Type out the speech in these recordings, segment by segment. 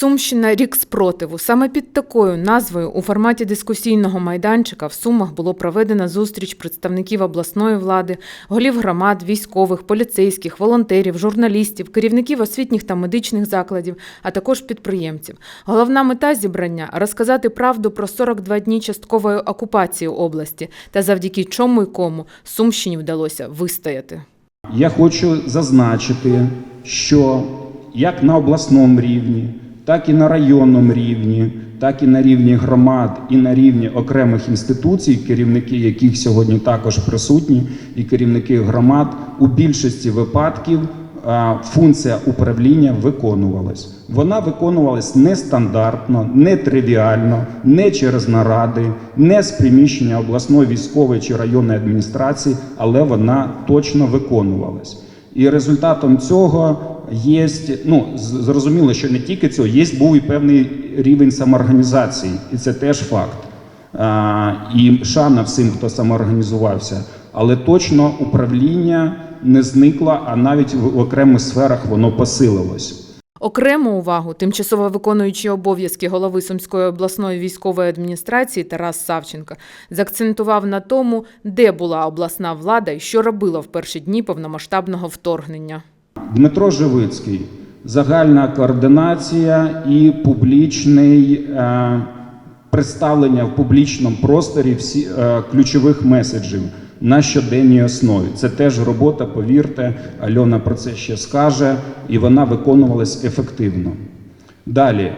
Сумщина рік спротиву. Саме під такою назвою у форматі дискусійного майданчика в Сумах було проведена зустріч представників обласної влади, голів громад, військових, поліцейських, волонтерів, журналістів, керівників освітніх та медичних закладів, а також підприємців. Головна мета зібрання розказати правду про 42 дні часткової окупації області та завдяки чому й кому Сумщині вдалося вистояти. Я хочу зазначити, що як на обласному рівні, так і на районному рівні, так і на рівні громад, і на рівні окремих інституцій, керівники яких сьогодні також присутні, і керівники громад у більшості випадків функція управління виконувалась. Вона виконувалась нестандартно, нетривіально, не через наради, не з приміщення обласної військової чи районної адміністрації, але вона точно виконувалась. І результатом цього є, ну зрозуміло, що не тільки цього, є був і певний рівень самоорганізації, і це теж факт. А, і шана всім, хто самоорганізувався. Але точно управління не зникло, а навіть в окремих сферах воно посилилось. Окрему увагу тимчасово виконуючий обов'язки голови Сумської обласної військової адміністрації Тарас Савченко заакцентував на тому, де була обласна влада і що робила в перші дні повномасштабного вторгнення. Дмитро Живицький, загальна координація і публічний е, представлення в публічному просторі всі е, ключових меседжів на щоденній основі. Це теж робота, повірте, Альона про це ще скаже, і вона виконувалась ефективно. Далі.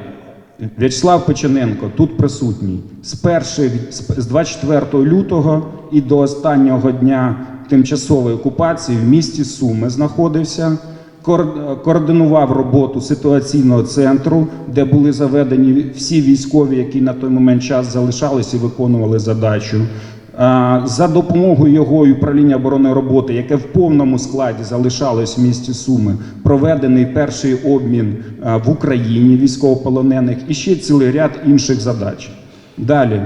В'ячеслав Печененко тут присутній з перших з 24 лютого і до останнього дня тимчасової окупації в місті Суми знаходився. Координував роботу ситуаційного центру, де були заведені всі військові, які на той момент час залишались і виконували задачу. А, За допомогою його і управління оборонної роботи, яке в повному складі залишалось в місті Суми, проведений перший обмін в Україні військовополонених і ще цілий ряд інших задач. Далі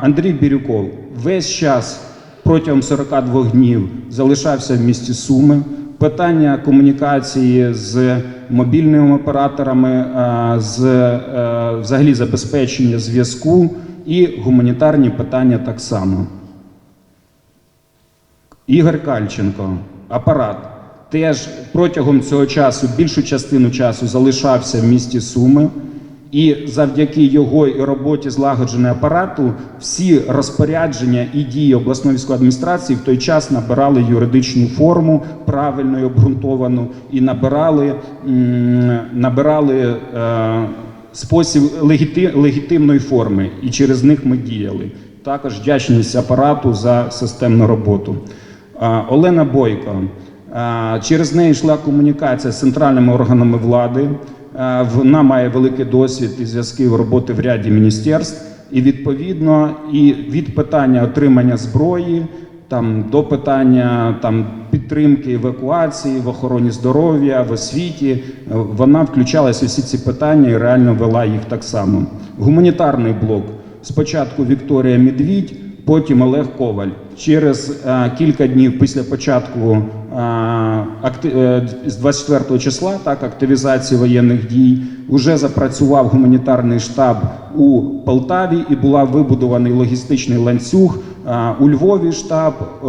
Андрій Бірюков весь час протягом 42 днів залишався в місті Суми. Питання комунікації з мобільними операторами, з е, взагалі забезпечення зв'язку і гуманітарні питання так само. Ігор Кальченко, апарат, теж протягом цього часу, більшу частину часу залишався в місті Суми. І завдяки його і роботі злагодженого апарату всі розпорядження і дії обласної військової адміністрації в той час набирали юридичну форму, правильно і обґрунтовану, і набирали, набирали е, спосіб легіти, легітимної форми, і через них ми діяли. Також вдячність апарату за системну роботу. Олена Бойко. Через неї йшла комунікація з центральними органами влади. Вона має великий досвід і зв'язки роботи в ряді міністерств. І відповідно, і від питання отримання зброї там до питання там підтримки евакуації в охороні здоров'я, в освіті. е, Вона включалася всі ці питання і реально вела їх так само. Гуманітарний блок. Спочатку Вікторія Медвідь, потім Олег Коваль. Через е, кілька днів після початку е, акти- е, з 24 числа, так активізації воєнних дій, вже запрацював гуманітарний штаб у Полтаві і була вибудований логістичний ланцюг у Львові штаб, е,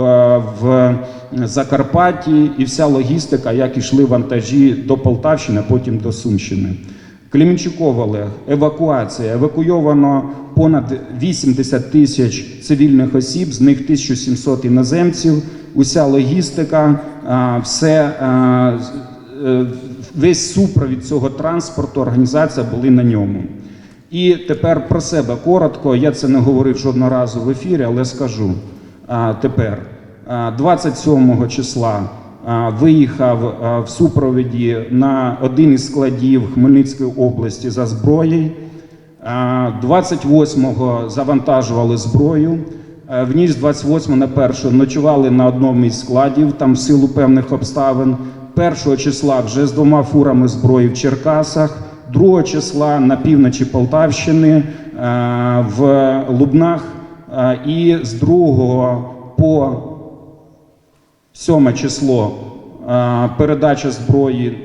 в Закарпатті і вся логістика, як ішли вантажі до Полтавщини, потім до Сумщини. Клімінчуков Олег, евакуація. Евакуйовано понад 80 тисяч цивільних осіб, з них 1700 іноземців. Уся логістика, все, е, весь супровід цього транспорту, організація були на ньому. І тепер про себе коротко. Я це не говорив жодного разу в ефірі, але скажу а, тепер. А, 27 числа виїхав в супровіді на один із складів Хмельницької області за зброєю. 28-го завантажували зброю. В ніч 28 на 1 ночували на одному із складів, там в силу певних обставин. 1 числа вже з двома фурами зброї в Черкасах. 2 числа на півночі Полтавщини е, в Лубнах. Е, І з 2 по 7 число е, передача зброї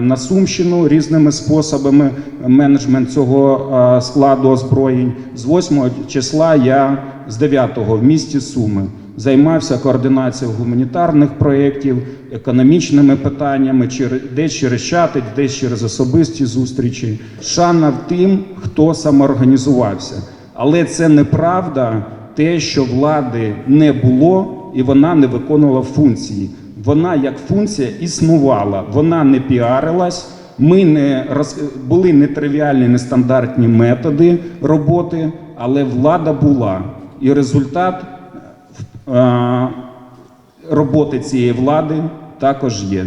на Сумщину різними способами, менеджмент цього складу озброєнь. З 8 числа я з 9 в місті Суми займався координацією гуманітарних проєктів, економічними питаннями, десь через чати, десь через особисті зустрічі. Шана в тим, хто самоорганізувався. Але це неправда, те, що влади не було і вона не виконувала функції. Вона як функція існувала, вона не піарилась. Ми не роз... були нетривіальні, нестандартні методи роботи, але влада була. І результат роботи цієї влади також є.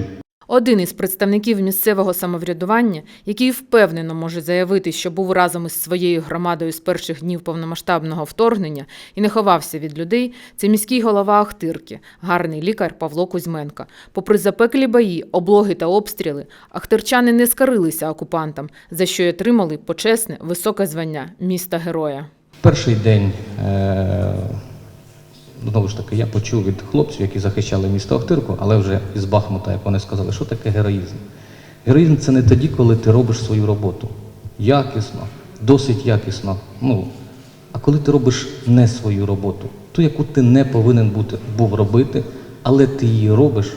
Один із представників місцевого самоврядування, який впевнено може заявити, що був разом із своєю громадою з перших днів повномасштабного вторгнення і не ховався від людей, це міський голова Ахтирки, гарний лікар Павло Кузьменко. Попри запеклі бої, облоги та обстріли, ахтирчани не скарилися окупантам, за що й отримали почесне високе звання міста героя. Перший день, е, знову ж таки, я почув від хлопців, які захищали місто Охтирку, але вже із Бахмута, як вони сказали, що таке героїзм. Героїзм це не тоді, коли ти робиш свою роботу. Якісно, досить якісно. Ну, а коли ти робиш не свою роботу, ту, яку ти не повинен бути, був робити, але ти її робиш,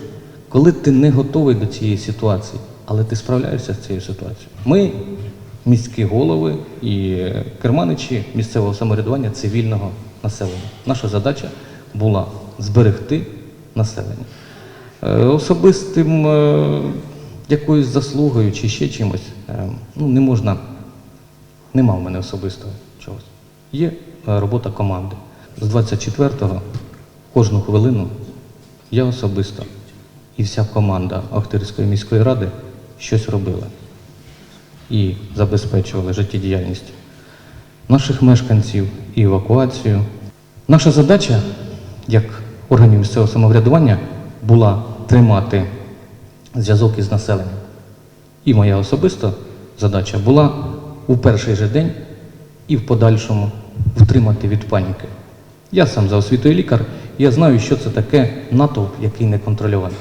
коли ти не готовий до цієї ситуації, але ти справляєшся з цією ситуацією. Ми, міські голови і керманичі місцевого самоврядування цивільного населення. Наша задача була зберегти населення. Е, Особистим е, якоюсь заслугою чи ще чимось е, ну, не можна Нема в мене особистого чогось. Є робота команди. З 24-го кожну хвилину я особисто і вся команда Охтирської міської ради щось робила і забезпечували життєдіяльність наших мешканців і евакуацію. Наша задача, як органів місцевого самоврядування, була тримати зв'язок із населенням. І моя особиста задача була у перший же день і в подальшому втримати від паніки. Я сам за освітою лікар, я знаю, що це таке натовп, який не контрольований.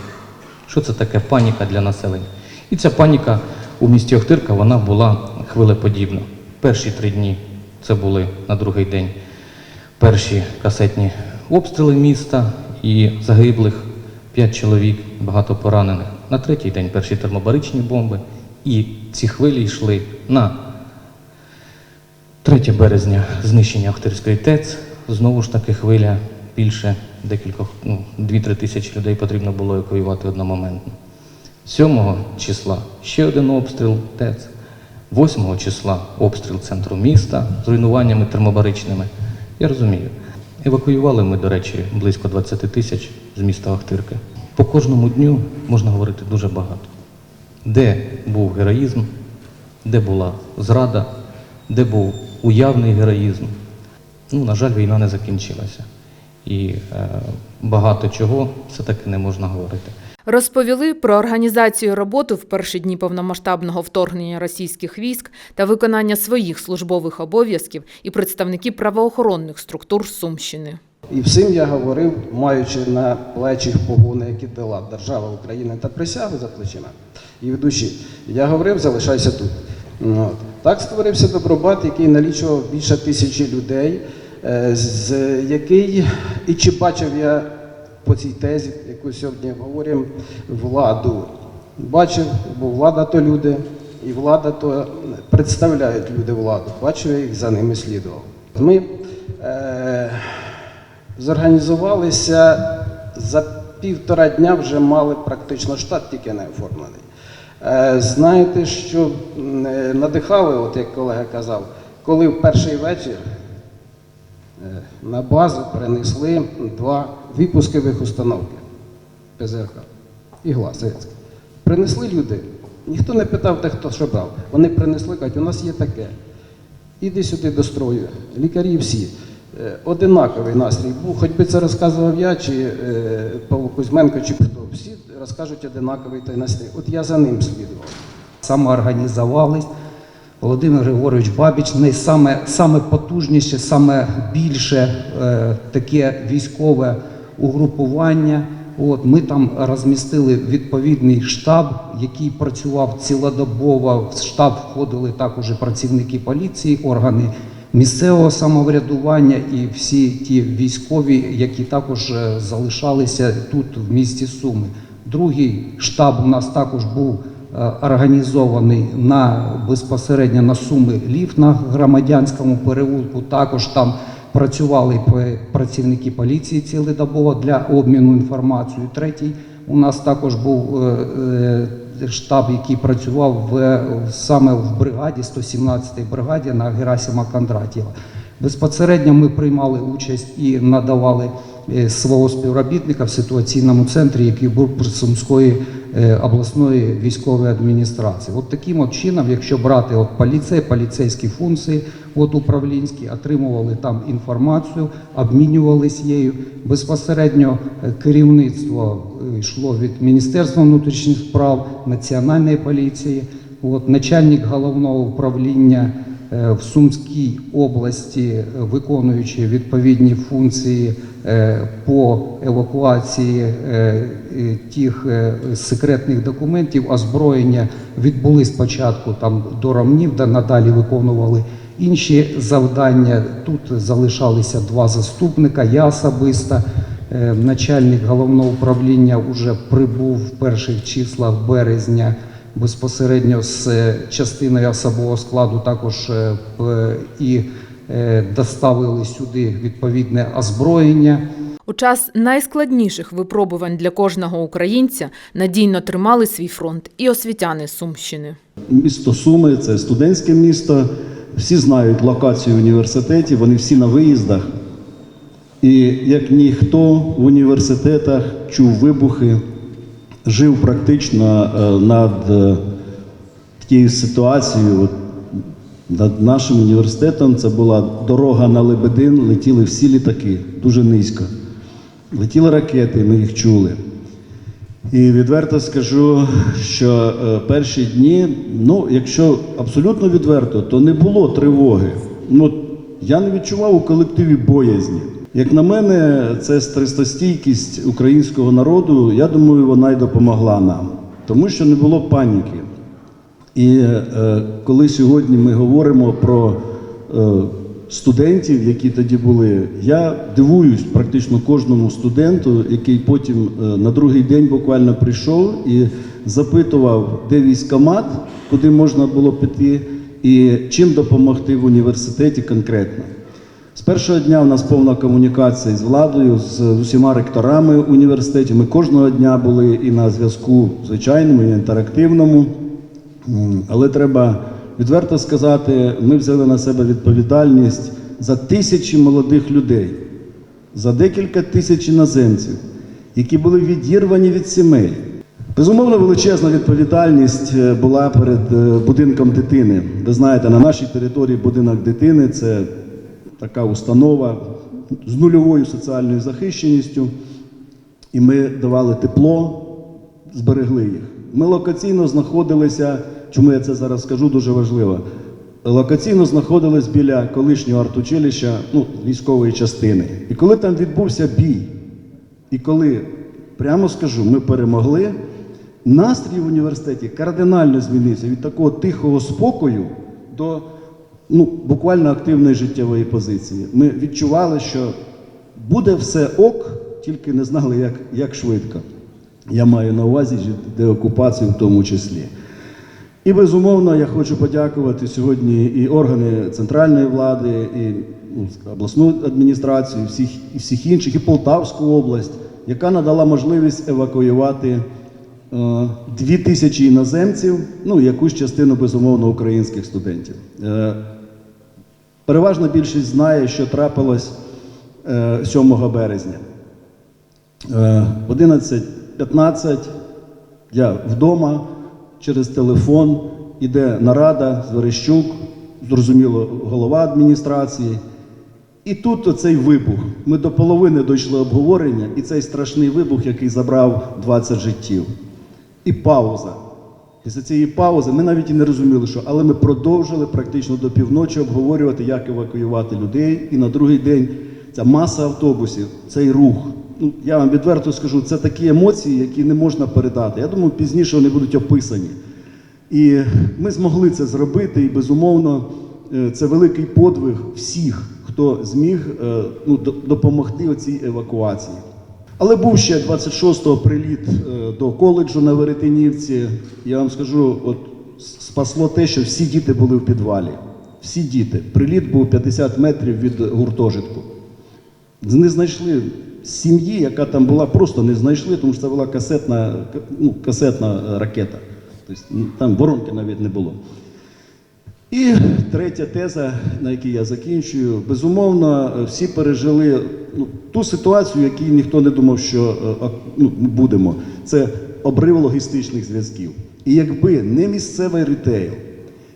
Що це таке паніка для населення. І ця паніка у місті Охтирка вона була хвилеподібна. Перші три дні це були на другий день перші касетні обстріли міста і загиблих п'ять чоловік, багато поранених. На третій день перші термобаричні бомби. І ці хвилі йшли на 3 березня знищення Охтирської ТЕЦ. Знову ж таки хвиля більше декількох, ну, 2-3 тисячі людей потрібно було евакуювати одномоментно. 7 числа ще один обстріл ТЕЦ. 8 числа обстріл центру міста з руйнуваннями термобаричними. Я розумію. Евакуювали ми, до речі, близько 20 тисяч з міста Ахтирки. По кожному дню можна говорити дуже багато. Де був героїзм, де була зрада, де був уявний героїзм. Ну, на жаль, війна не закінчилася. І е, багато чого все-таки не можна говорити. Розповіли про організацію роботи в перші дні повномасштабного вторгнення російських військ та виконання своїх службових обов'язків і представники правоохоронних структур Сумщини. І всім я говорив, маючи на плечі погони, які дала держава України та присягу за плечима і в душі. Я говорив, залишайся тут. Ну, От. Так створився добробат, який налічував більше тисячі людей, е, з який і чи бачив я по цій тезі, яку сьогодні говоримо, владу. Бачив, бо влада то люди, і влада то представляють люди владу. Бачив я їх за ними слідував. Ми е, зорганізувалися за півтора дня вже мали практично штат, тільки не оформлений. Е, Знаєте, що е, надихали, от як колега казав, коли в перший вечір на базу перенесли два випускових установки ПЗРК і Совєтська. Принесли люди. Ніхто не питав, де хто що брав. Вони принесли, кажуть, у нас є таке. Іди сюди до строю. Лікарі всі. Е, Одинаковий настрій був, хоч би це розказував я, чи е, Павло Кузьменко, чи хто. Всі розкажуть одинаковий той настрій. От я за ним слідував. самоорганізувались. Володимир Григорович Бабіч саме, саме потужніше, саме більше е, таке військове угрупування От, ми там розмістили відповідний штаб, який працював цілодобово. В штаб входили також працівники поліції, органи місцевого самоврядування і всі ті військові, які також е, залишалися тут в місті Суми. Другий штаб у нас також був організований на безпосередньо на Суми Лів на громадянському переулку. Також там працювали працівники поліції цілодобово для обміну інформацією. Третій у нас також був е, е, штаб, який працював в, саме в бригаді, 117-й бригаді на Герасима Кондратєва. Безпосередньо ми приймали участь і надавали е, свого співробітника в ситуаційному центрі, який був при Сумської е, обласної військової адміністрації. От таким от чином, якщо брати от поліцей, поліцейські функції, от управлінські, отримували там інформацію, обмінювалися її. Безпосередньо е, керівництво е, йшло від Міністерства внутрішніх справ, Національної поліції, от, начальник головного управління е, в Сумській області, е, виконуючи відповідні функції е, по евакуації е, е, тих е, секретних документів, озброєння відбули спочатку там до Ромнів, де надалі виконували інші завдання. Тут залишалися два заступника, я особисто. Е, Начальник головного управління вже прибув в перших числах березня безпосередньо з е, частиною особового складу також е, і е, доставили сюди відповідне озброєння. У час найскладніших випробувань для кожного українця надійно тримали свій фронт і освітяни Сумщини. Місто Суми це студентське місто. Всі знають локацію університетів, вони всі на виїздах. І як ніхто в університетах чув вибухи, жив практично е, над е, тією ситуацією. Над нашим університетом це була дорога на Лебедин, летіли всі літаки дуже низько. Летіли ракети, ми їх чули. І відверто скажу, що е, перші дні, ну, якщо абсолютно відверто, то не було тривоги. Ну, я не відчував у колективі боязні. Як на мене, це стресостійкість українського народу, я думаю, вона й допомогла нам, тому що не було паніки. І е, коли сьогодні ми говоримо про е, студентів, які тоді були, я дивуюсь практично кожному студенту, який потім е, на другий день буквально прийшов і запитував, де військомат, куди можна було піти, і чим допомогти в університеті конкретно. З першого дня у нас повна комунікація з владою, з усіма ректорами університетів. Ми кожного дня були і на зв'язку звичайному, і інтерактивному. Але треба відверто сказати, ми взяли на себе відповідальність за тисячі молодих людей, за декілька тисяч іноземців, які були відірвані від сімей. Безумовно, величезна відповідальність е, була перед е, будинком дитини. Ви знаєте, на нашій території будинок дитини це така установа з нульовою соціальною захищеністю. І ми давали тепло, зберегли їх. Ми локаційно знаходилися, чому я це зараз скажу, дуже важливо. Локаційно знаходились біля колишнього артучилища, ну, військової частини. І коли там відбувся бій, і коли, прямо скажу, ми перемогли, настрій в університеті кардинально змінився від такого тихого спокою до ну, буквально активної життєвої позиції. Ми відчували, що буде все ок, тільки не знали, як, як швидко. Я маю на увазі деокупацію в тому числі. І безумовно, я хочу подякувати сьогодні і органи центральної влади, і ну, обласну адміністрацію, і всіх, і всіх інших, і Полтавську область, яка надала можливість евакуювати е, дві тисячі іноземців, ну якусь частину безумовно українських студентів. Е, переважна більшість знає, що трапилось е, 7 березня. Е, 11.15 я вдома через телефон іде нарада з Верещук, зрозуміло, голова адміністрації. І тут оцей вибух. Ми до половини дійшли обговорення, і цей страшний вибух, який забрав 20 життів. І пауза. Після цієї паузи ми навіть і не розуміли, що, але ми продовжили практично до півночі обговорювати, як евакуювати людей. І на другий день ця маса автобусів, цей рух, ну, я вам відверто скажу, це такі емоції, які не можна передати. Я думаю, пізніше вони будуть описані. І ми змогли це зробити, і безумовно, е, це великий подвиг всіх, хто зміг е, ну, допомогти цій евакуації. Але був ще 26-го приліт е, до коледжу на Веретенівці. Я вам скажу, от спасло те, що всі діти були в підвалі. Всі діти. Приліт був 50 метрів від гуртожитку. Не знайшли сім'ї, яка там була, просто не знайшли, тому що це була касетна, ну, касетна е, ракета. Тобто там воронки навіть не було. І третя теза, на якій я закінчую, безумовно, всі пережили ну, ту ситуацію, якій ніхто не думав, що е, ну, будемо. Це обрив логістичних зв'язків. І якби не місцевий ритейл,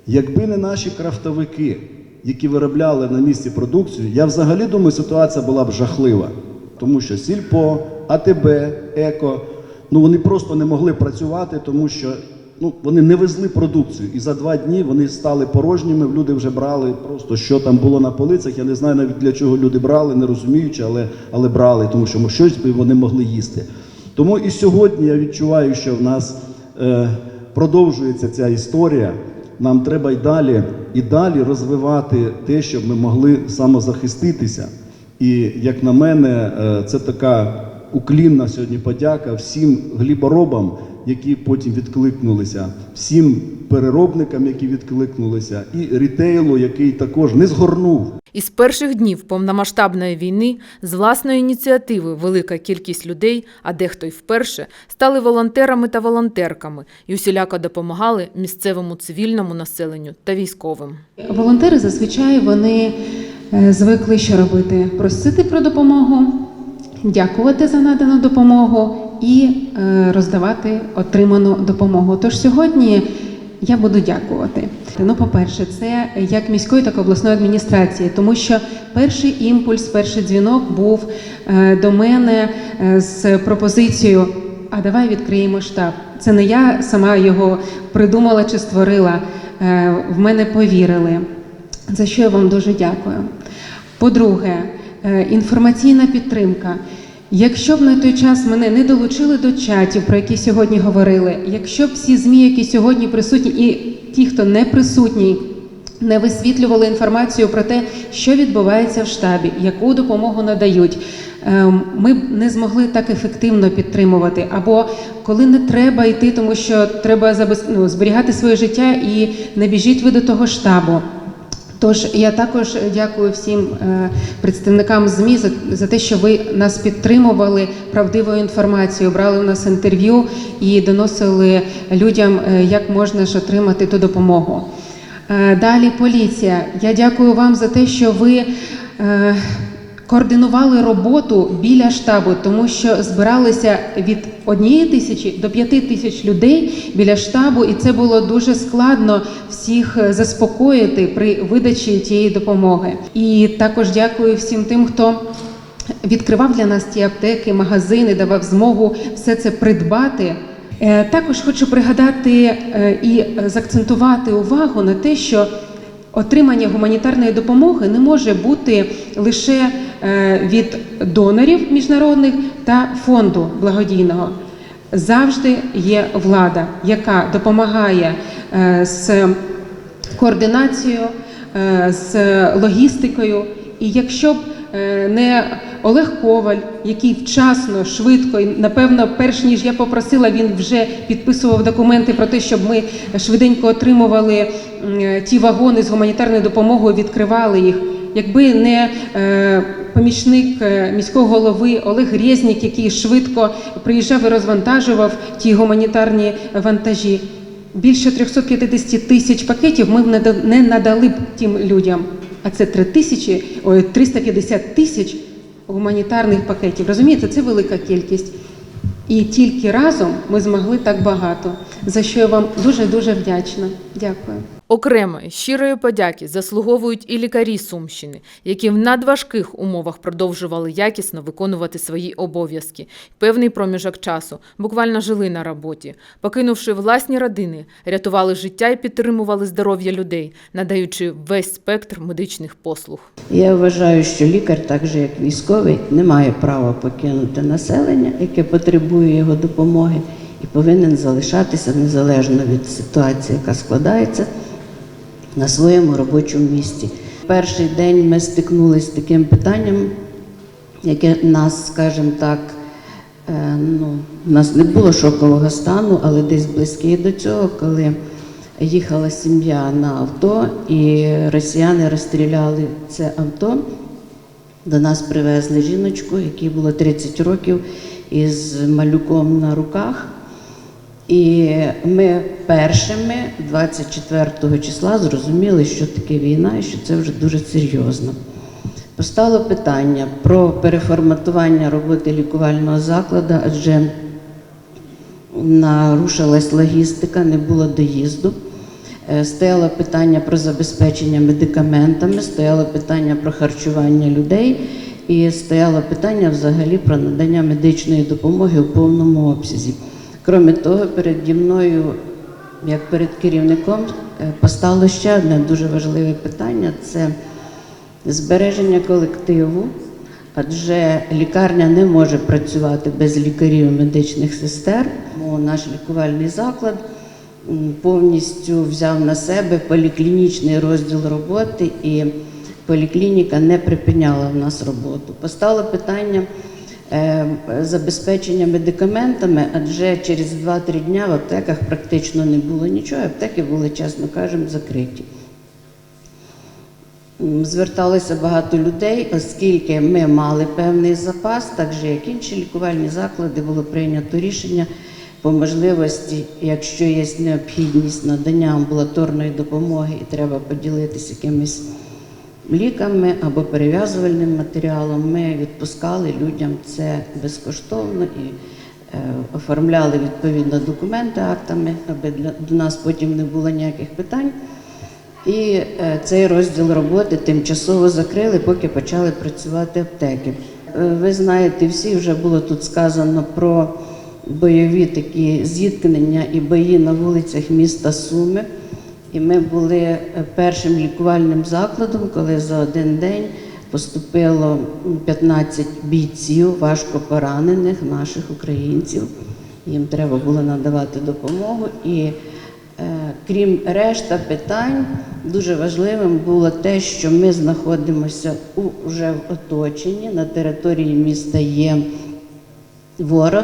якби не наші крафтовики, які виробляли на місці продукцію, я взагалі думаю, ситуація була б жахлива. Тому що Сільпо, АТБ, Еко, ну вони просто не могли працювати, тому що ну, вони не везли продукцію. І за два дні вони стали порожніми, люди вже брали просто, що там було на полицях. Я не знаю навіть для чого люди брали, не розуміючи, але, але брали, тому що щось вони могли їсти. Тому і сьогодні я відчуваю, що в нас е, продовжується ця історія. Нам треба й далі, і далі розвивати те, щоб ми могли самозахиститися. І як на мене, е, це така уклінна сьогодні подяка всім гліборобам, які потім відкликнулися, всім переробникам, які відкликнулися, і рітейлу, який також не згорнув. Із перших днів повномасштабної війни з власної ініціативи велика кількість людей, а дехто й вперше, стали волонтерами та волонтерками і усіляко допомагали місцевому цивільному населенню та військовим. Волонтери зазвичай вони е, звикли що робити? Просити про допомогу, дякувати за надану допомогу і е, роздавати отриману допомогу. Тож сьогодні я буду дякувати. Ну, по-перше, це як міської, так і обласної адміністрації, тому що перший імпульс, перший дзвінок був е, до мене е, з пропозицією. А давай відкриємо штаб. Це не я сама його придумала чи створила. В мене повірили. За що я вам дуже дякую. По-друге, інформаційна підтримка. Якщо б на той час мене не долучили до чатів, про які сьогодні говорили, якщо б всі ЗМІ, які сьогодні присутні, і ті, хто не присутній, не висвітлювали інформацію про те, що відбувається в штабі, яку допомогу надають. Ем, Ми б не змогли так ефективно підтримувати. Або коли не треба йти, тому що треба ну, зберігати своє життя і не біжіть ви до того штабу. Тож я також дякую всім е, представникам ЗМІ за, те, що ви нас підтримували правдивою інформацією, брали у нас інтерв'ю і доносили людям, е, як можна ж отримати ту допомогу. Е, Далі поліція. Я дякую вам за те, що ви. Координували роботу біля штабу, тому що збиралися від однієї тисячі до п'яти тисяч людей біля штабу, і це було дуже складно всіх е, заспокоїти при видачі тієї допомоги. І також дякую всім тим, хто відкривав для нас ті аптеки, магазини, давав змогу все це придбати. Е, Також хочу пригадати е, і заакцентувати увагу на те, що отримання гуманітарної допомоги не може бути лише е, від донорів міжнародних та фонду благодійного. Завжди є влада, яка допомагає е, з координацією, е, з логістикою. І якщо б не Олег Коваль, який вчасно, швидко і напевно, перш ніж я попросила, він вже підписував документи про те, щоб ми швиденько отримували ті вагони з гуманітарною допомогою, відкривали їх. Якби не е, помічник е, міського голови Олег Резнік, який швидко приїжджав і розвантажував ті гуманітарні вантажі, більше 350 тисяч пакетів ми б не да- не надали б тим людям. А це 3 тисячі, ой, 350 тисяч гуманітарних пакетів. Розумієте, це велика кількість. І тільки разом ми змогли так багато, за що я вам дуже дуже вдячна. Дякую. Окремої щирої подяки заслуговують і лікарі Сумщини, які в надважких умовах продовжували якісно виконувати свої обов'язки. Певний проміжок часу буквально жили на роботі, покинувши власні родини, рятували життя і підтримували здоров'я людей, надаючи весь спектр медичних послуг. Я вважаю, що лікар, так же як військовий, не має права покинути населення, яке потребує його допомоги, і повинен залишатися незалежно від ситуації, яка складається на своєму робочому місці. Перший день ми стикнулися з таким питанням, яке нас, скажімо так, е, ну, у нас не було шокового стану, але десь близький до цього, коли їхала сім'я на авто, і росіяни розстріляли це авто. До нас привезли жіночку, якій було 30 років, із малюком на руках. І ми першими 24 числа зрозуміли, що таке війна і що це вже дуже серйозно. Постало питання про переформатування роботи лікувального закладу, адже нарушилась логістика, не було доїзду. Е, Стояло питання про забезпечення медикаментами, стояло питання про харчування людей і стояло питання взагалі про надання медичної допомоги у повному обсязі. Крім того, переді мною, як перед керівником, е, постало ще одне дуже важливе питання це збереження колективу, адже лікарня не може працювати без лікарів і медичних сестер. Тому наш лікувальний заклад повністю взяв на себе поліклінічний розділ роботи, і поліклініка не припиняла в нас роботу. Постало питання е, забезпечення медикаментами, адже через 2-3 дня в аптеках практично не було нічого, аптеки були, чесно кажемо, закриті. Зверталося багато людей, оскільки ми мали певний запас, так же як інші лікувальні заклади, було прийнято рішення по можливості, якщо є необхідність надання амбулаторної допомоги і треба поділитися якимись ліками або перев'язувальним матеріалом, ми відпускали людям це безкоштовно і е, оформляли відповідно документи актами, аби для, до нас потім не було ніяких питань. І е, цей розділ роботи тимчасово закрили, поки почали працювати аптеки. Е, Ви знаєте, всі вже було тут сказано про бойові такі зіткнення і бої на вулицях міста Суми. І ми були е, першим лікувальним закладом, коли за один день поступило 15 бійців, важко поранених наших українців. Їм треба було надавати допомогу. І е, крім решта питань, дуже важливим було те, що ми знаходимося у, вже в оточенні. На території міста є ворог,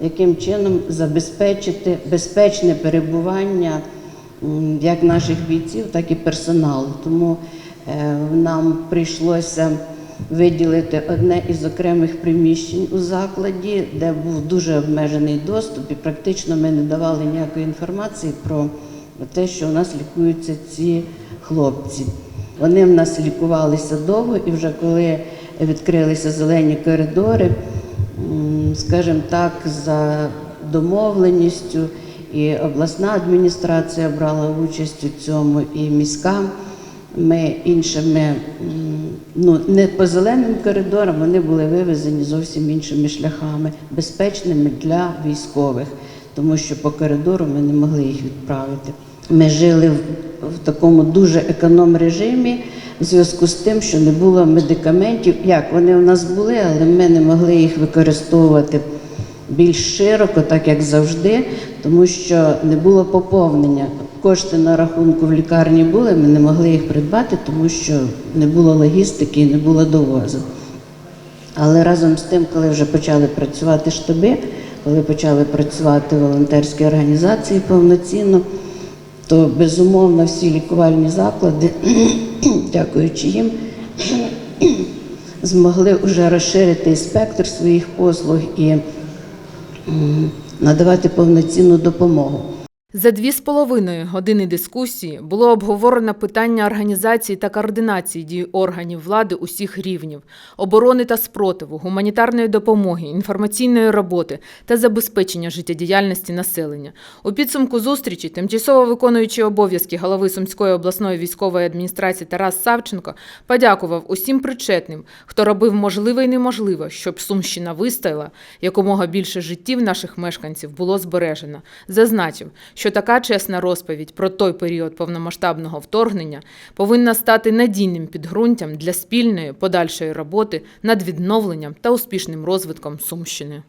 яким чином забезпечити безпечне перебування як наших бійців, так і персоналу. Тому е, нам прийшлося виділити одне із окремих приміщень у закладі, де був дуже обмежений доступ, і практично ми не давали ніякої інформації про те, що у нас лікуються ці хлопці. Вони в нас лікувалися довго, і вже коли відкрилися зелені коридори, скажімо так, за домовленістю, і обласна адміністрація брала участь у цьому, і міська. Ми іншими, ну не по зеленим коридорам, вони були вивезені зовсім іншими шляхами, безпечними для військових, тому що по коридору ми не могли їх відправити. Ми жили в, в такому дуже економ режимі в зв'язку з тим, що не було медикаментів. Як вони у нас були, але ми не могли їх використовувати більш широко, так як завжди, тому що не було поповнення. Кошти на рахунку в лікарні були, ми не могли їх придбати, тому що не було логістики і не було довозу. Але разом з тим, коли вже почали працювати штаби, коли почали працювати волонтерські організації повноцінно, то безумовно всі лікувальні заклади, дякуючи їм, змогли вже розширити спектр своїх послуг і надавати повноцінну допомогу. За дві з половиною години дискусії було обговорено питання організації та координації дій органів влади усіх рівнів, оборони та спротиву, гуманітарної допомоги, інформаційної роботи та забезпечення життєдіяльності населення. У підсумку зустрічі тимчасово виконуючий обов'язки голови Сумської обласної військової адміністрації Тарас Савченко подякував усім причетним, хто робив можливе і неможливе, щоб Сумщина вистояла, якомога більше життів наших мешканців було збережено. Зазначив, що така чесна розповідь про той період повномасштабного вторгнення повинна стати надійним підґрунтям для спільної подальшої роботи над відновленням та успішним розвитком Сумщини.